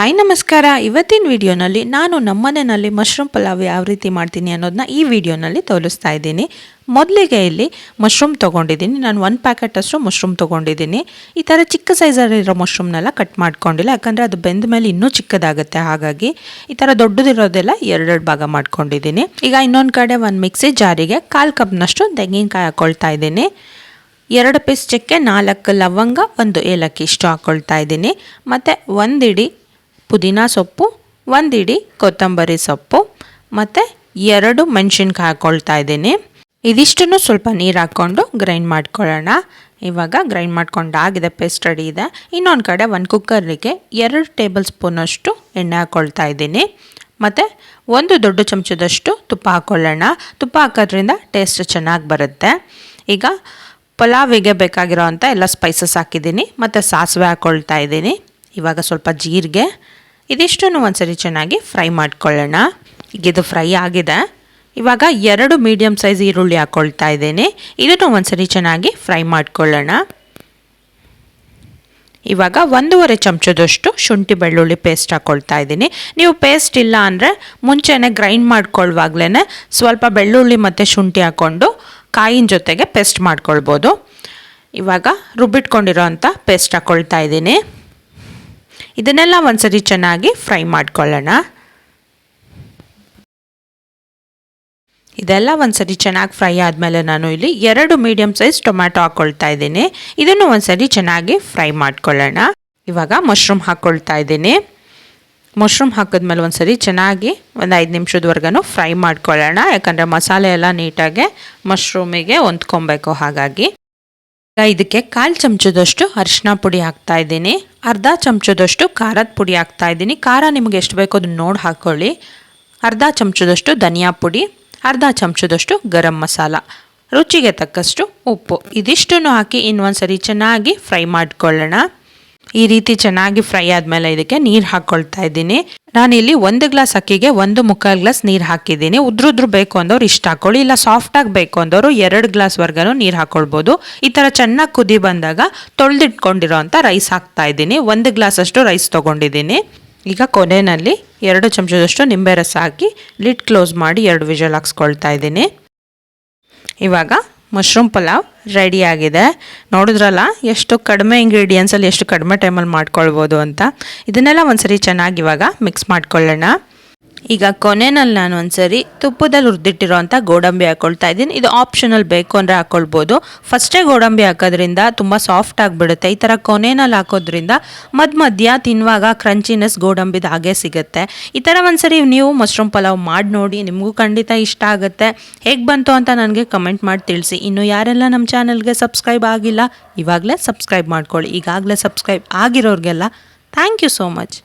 Hi ನಮಸ್ಕಾರ. ಇವತ್ತಿನ ವಿಡಿಯೋನಲ್ಲಿ ನಾನು ನಮ್ಮನೆಯಲ್ಲಿ ಮಶ್ರೂಮ್ ಪಲಾವ್ ಯಾವ ರೀತಿ ಮಾಡ್ತೀನಿ ಅನ್ನೋದನ್ನ ಈ ವಿಡಿಯೋನಲ್ಲಿ ತೋರಿಸ್ತಾ ಇದ್ದೀನಿ. ಮೊದಲಿಗೆ ಇಲ್ಲಿ ಮಶ್ರೂಮ್ ತೊಗೊಂಡಿದ್ದೀನಿ. ನಾನು ಒಂದು ಪ್ಯಾಕೆಟ್ ಅಷ್ಟು ಮಶ್ರೂಮ್ ತೊಗೊಂಡಿದ್ದೀನಿ. ಈ ಥರ ಚಿಕ್ಕ ಸೈಜಲ್ಲಿರೋ ಮಶ್ರೂಮ್ನೆಲ್ಲ ಕಟ್ ಮಾಡ್ಕೊಂಡಿಲ್ಲ. ಯಾಕಂದರೆ ಅದು ಬೆಂದ ಮೇಲೆ ಇನ್ನೂ ಚಿಕ್ಕದಾಗುತ್ತೆ. ಹಾಗಾಗಿ ಈ ಥರ ದೊಡ್ಡದಿರೋದೆಲ್ಲ ಎರಡೆರಡು ಭಾಗ ಮಾಡ್ಕೊಂಡಿದ್ದೀನಿ. ಈಗ ಇನ್ನೊಂದು ಕಡೆ ಒಂದು ಮಿಕ್ಸಿ ಜಾರಿಗೆ ಕಾಲು ಕಪ್ನಷ್ಟು ತೆಂಗಿನಕಾಯಿ ಹಾಕ್ಕೊಳ್ತಾ ಇದ್ದೀನಿ. ಎರಡು ಪೀಸ್ ಚಕ್ಕೆ ನಾಲ್ಕು ಲವಂಗ, ಒಂದು ಏಲಕ್ಕಿ ಇಷ್ಟು ಹಾಕ್ಕೊಳ್ತಾ ಇದ್ದೀನಿ. ಮತ್ತು ಒಂದಿಡಿ ಪುದೀನ ಸೊಪ್ಪು, ಒಂದಿಡಿ ಕೊತ್ತಂಬರಿ ಸೊಪ್ಪು, ಮತ್ತು ಎರಡು ಮೆಣಸಿನ್ಕಾಯಿ ಹಾಕ್ಕೊಳ್ತಾ ಇದ್ದೀನಿ. ಇದಿಷ್ಟನ್ನು ಸ್ವಲ್ಪ ನೀರು ಹಾಕ್ಕೊಂಡು ಗ್ರೈಂಡ್ ಮಾಡ್ಕೊಳ್ಳೋಣ. ಇವಾಗ ಗ್ರೈಂಡ್ ಮಾಡ್ಕೊಂಡಾಗಿದೆ ಪೇಸ್ಟ್ ರೆಡಿ ಇದೆ. ಇನ್ನೊಂದು ಕಡೆ ಒಂದು ಕುಕ್ಕರಿಗೆ ಎರಡು ಟೇಬಲ್ ಸ್ಪೂನಷ್ಟು ಎಣ್ಣೆ ಹಾಕ್ಕೊಳ್ತಾ ಇದ್ದೀನಿ. ಮತ್ತು ಒಂದು ದೊಡ್ಡ ಚಮಚದಷ್ಟು ತುಪ್ಪ ಹಾಕ್ಕೊಳ್ಳೋಣ ತುಪ್ಪ ಹಾಕೋದ್ರಿಂದ ಟೇಸ್ಟ್ ಚೆನ್ನಾಗಿ ಬರುತ್ತೆ. ಈಗ ಪಲಾವಿಗೆ ಬೇಕಾಗಿರೋ ಅಂಥ ಎಲ್ಲ ಸ್ಪೈಸಸ್ ಹಾಕಿದ್ದೀನಿ. ಮತ್ತು ಸಾಸಿವೆ ಹಾಕ್ಕೊಳ್ತಾ ಇದ್ದೀನಿ. ಇವಾಗ ಸ್ವಲ್ಪ ಜೀರಿಗೆ ಇದಿಷ್ಟನ್ನು ಒಂದ್ಸರಿ ಚೆನ್ನಾಗಿ ಫ್ರೈ ಮಾಡ್ಕೊಳ್ಳೋಣ. ಈಗ ಇದು ಫ್ರೈ ಆಗಿದೆ. ಇವಾಗ ಎರಡು ಮೀಡಿಯಮ್ ಸೈಜ್ ಈರುಳ್ಳಿ ಹಾಕ್ಕೊಳ್ತಾ ಇದ್ದೇನೆ. ಇದನ್ನು ಒಂದ್ಸರಿ ಚೆನ್ನಾಗಿ ಫ್ರೈ ಮಾಡ್ಕೊಳ್ಳೋಣ. ಇವಾಗ ಒಂದೂವರೆ ಚಮಚದಷ್ಟು ಶುಂಠಿ ಬೆಳ್ಳುಳ್ಳಿ ಪೇಸ್ಟ್ ಹಾಕ್ಕೊಳ್ತಾ ಇದ್ದೀನಿ. ನೀವು ಪೇಸ್ಟ್ ಇಲ್ಲ ಅಂದರೆ ಮುಂಚೆನೇ ಗ್ರೈಂಡ್ ಮಾಡ್ಕೊಳ್ಳುವಾಗಲೇ ಸ್ವಲ್ಪ ಬೆಳ್ಳುಳ್ಳಿ ಮತ್ತು ಶುಂಠಿ ಹಾಕ್ಕೊಂಡು ಕಾಯಿನ ಜೊತೆಗೆ ಪೇಸ್ಟ್ ಮಾಡ್ಕೊಳ್ಬೋದು. ಇವಾಗ ರುಬ್ಬಿಟ್ಕೊಂಡಿರೋ ಅಂಥ ಪೇಸ್ಟ್ ಹಾಕ್ಕೊಳ್ತಾ ಇದ್ದೀನಿ. ಇದನ್ನೆಲ್ಲ ಒಂದ್ಸರಿ ಚೆನ್ನಾಗಿ ಫ್ರೈ ಮಾಡ್ಕೊಳ್ಳೋಣ. ಇದೆಲ್ಲ ಒಂದ್ಸರಿ ಚೆನ್ನಾಗಿ ಫ್ರೈ ಆದಮೇಲೆ ನಾನು ಇಲ್ಲಿ ಎರಡು ಮೀಡಿಯಮ್ ಸೈಜ್ ಟೊಮ್ಯಾಟೊ ಹಾಕ್ಕೊಳ್ತಾ ಇದ್ದೀನಿ. ಇದನ್ನು ಒಂದ್ಸರಿ ಚೆನ್ನಾಗಿ ಫ್ರೈ ಮಾಡ್ಕೊಳ್ಳೋಣ. ಇವಾಗ ಮಶ್ರೂಮ್ ಹಾಕ್ಕೊಳ್ತಾ ಇದ್ದೀನಿ. ಮಶ್ರೂಮ್ ಹಾಕಿದ್ಮೇಲೆ ಒಂದ್ಸರಿ ಚೆನ್ನಾಗಿ ಒಂದು ಐದು ನಿಮಿಷದವರೆಗೂ ಫ್ರೈ ಮಾಡ್ಕೊಳ್ಳೋಣ. ಯಾಕಂದರೆ ಮಸಾಲೆ ಎಲ್ಲ ನೀಟಾಗಿ ಮಶ್ರೂಮಿಗೆ ಹೊಂದ್ಕೊಬೇಕು ಹಾಗಾಗಿ. ಇದಕ್ಕೆ ಕಾಲು ಚಮಚದಷ್ಟು ಅರಿಶಿನ ಪುಡಿ ಹಾಕ್ತಾ ಇದ್ದೀನಿ. ಅರ್ಧ ಚಮಚದಷ್ಟು ಖಾರದ ಪುಡಿ ಹಾಕ್ತಾ ಇದ್ದೀನಿ. ಖಾರ ನಿಮಗೆ ಎಷ್ಟು ಬೇಕೋ ಅದನ್ನ ನೋಡಿ ಹಾಕ್ಕೊಳ್ಳಿ ಅರ್ಧ ಚಮಚದಷ್ಟು ಧನಿಯಾ ಪುಡಿ, ಅರ್ಧ ಚಮಚದಷ್ಟು ಗರಂ ಮಸಾಲ, ರುಚಿಗೆ ತಕ್ಕಷ್ಟು ಉಪ್ಪು. ಇದಿಷ್ಟನ್ನು ಹಾಕಿ ಇನ್ನೊಂದು ಸರಿ ಚೆನ್ನಾಗಿ ಫ್ರೈ ಮಾಡಿಕೊಳ್ಳೋಣ. ಈ ರೀತಿ ಚೆನ್ನಾಗಿ ಫ್ರೈ ಆದಮೇಲೆ ಇದಕ್ಕೆ ನೀರು ಹಾಕ್ಕೊಳ್ತಾ ಇದ್ದೀನಿ. ನಾನಿಲ್ಲಿ ಒಂದು ಗ್ಲಾಸ್ ಅಕ್ಕಿಗೆ ಒಂದು ಮುಕ್ಕಾಲು ಗ್ಲಾಸ್ ನೀರು ಹಾಕಿದ್ದೀನಿ. ಉದ್ರುದ್ರು ಬೇಕು ಅಂದವ್ರು ಇಷ್ಟ ಹಾಕೊಳ್ಳಿ. ಇಲ್ಲ ಸಾಫ್ಟಾಗಿ ಬೇಕು ಅಂದವರು ಎರಡು ಗ್ಲಾಸ್ವರೆಗೂ ನೀರು ಹಾಕ್ಕೊಳ್ಬೋದು ಈ ಥರ ಚೆನ್ನಾಗಿ ಕುದಿ ಬಂದಾಗ ತೊಳೆದಿಟ್ಕೊಂಡಿರೋ ಅಂಥ ರೈಸ್ ಹಾಕ್ತಾ ಇದ್ದೀನಿ. ಒಂದು ಗ್ಲಾಸಷ್ಟು ರೈಸ್ ತೊಗೊಂಡಿದ್ದೀನಿ. ಈಗ ಕೊನೆಯಲ್ಲಿ ಎರಡು ಚಮಚದಷ್ಟು ನಿಂಬೆ ರಸ ಹಾಕಿ ಲಿಡ್ ಕ್ಲೋಸ್ ಮಾಡಿ ಎರಡು ವಿಜಲ್ ಹಾಕ್ಸ್ಕೊಳ್ತಾ ಇದ್ದೀನಿ. ಇವಾಗ ಮಶ್ರೂಮ್ ಪಲಾವ್ ರೆಡಿ ಆಗಿದೆ. ನೋಡಿದ್ರಲ್ಲ, ಎಷ್ಟು ಕಡಿಮೆ ಇಂಗ್ರೀಡಿಯೆಂಟ್ಸಲ್ಲಿ ಎಷ್ಟು ಕಡಿಮೆ ಟೈಮಲ್ಲಿ ಮಾಡ್ಕೊಳ್ಬೋದು ಅಂತ. ಇದನ್ನೆಲ್ಲ ಒಂದ್ಸರಿ ಚೆನ್ನಾಗಿ ಇವಾಗ ಮಿಕ್ಸ್ ಮಾಡ್ಕೊಳ್ಳೋಣ. ಈಗ ಕೊನೆಯಲ್ಲಿ ನಾನು ಒಂದ್ಸರಿ ತುಪ್ಪದಲ್ಲಿ ಹುರಿದಿಟ್ಟಿರೋಂಥ ಗೋಡಂಬಿ ಹಾಕ್ಕೊಳ್ತಾ ಇದ್ದೀನಿ. ಇದು ಆಪ್ಷನಲ್ ಬೇಕು ಅಂದರೆ ಹಾಕ್ಕೊಳ್ಬೋದು ಫಸ್ಟೇ ಗೋಡಂಬಿ ಹಾಕೋದ್ರಿಂದ ತುಂಬ ಸಾಫ್ಟ್ ಆಗಿಬಿಡುತ್ತೆ. ಈ ಥರ ಕೊನೆಯಲ್ಲಿ ಹಾಕೋದ್ರಿಂದ ಮಧ್ಯ ಮಧ್ಯ ತಿನ್ನುವಾಗ ಕ್ರಂಚಿನೆಸ್ ಗೋಡಂಬಿದ ಹಾಗೆ ಸಿಗುತ್ತೆ. ಈ ಥರ ಒಂದ್ಸರಿ ನೀವು ಮಶ್ರೂಮ್ ಪಲಾವ್ ಮಾಡಿ ನೋಡಿ, ನಿಮಗೂ ಖಂಡಿತ ಇಷ್ಟ ಆಗುತ್ತೆ. ಹೇಗೆ ಬಂತು ಅಂತ ನನಗೆ ಕಮೆಂಟ್ ಮಾಡಿ ತಿಳಿಸಿ. ಇನ್ನು ಯಾರೆಲ್ಲ ನಮ್ಮ ಚಾನಲ್ಗೆ ಸಬ್ಸ್ಕ್ರೈಬ್ ಆಗಿಲ್ಲ, ಇವಾಗಲೇ ಸಬ್ಸ್ಕ್ರೈಬ್ ಮಾಡ್ಕೊಳ್ಳಿ. ಈಗಾಗಲೇ ಸಬ್ಸ್ಕ್ರೈಬ್ ಆಗಿರೋರಿಗೆಲ್ಲ ಥ್ಯಾಂಕ್ ಯು ಸೋ ಮಚ್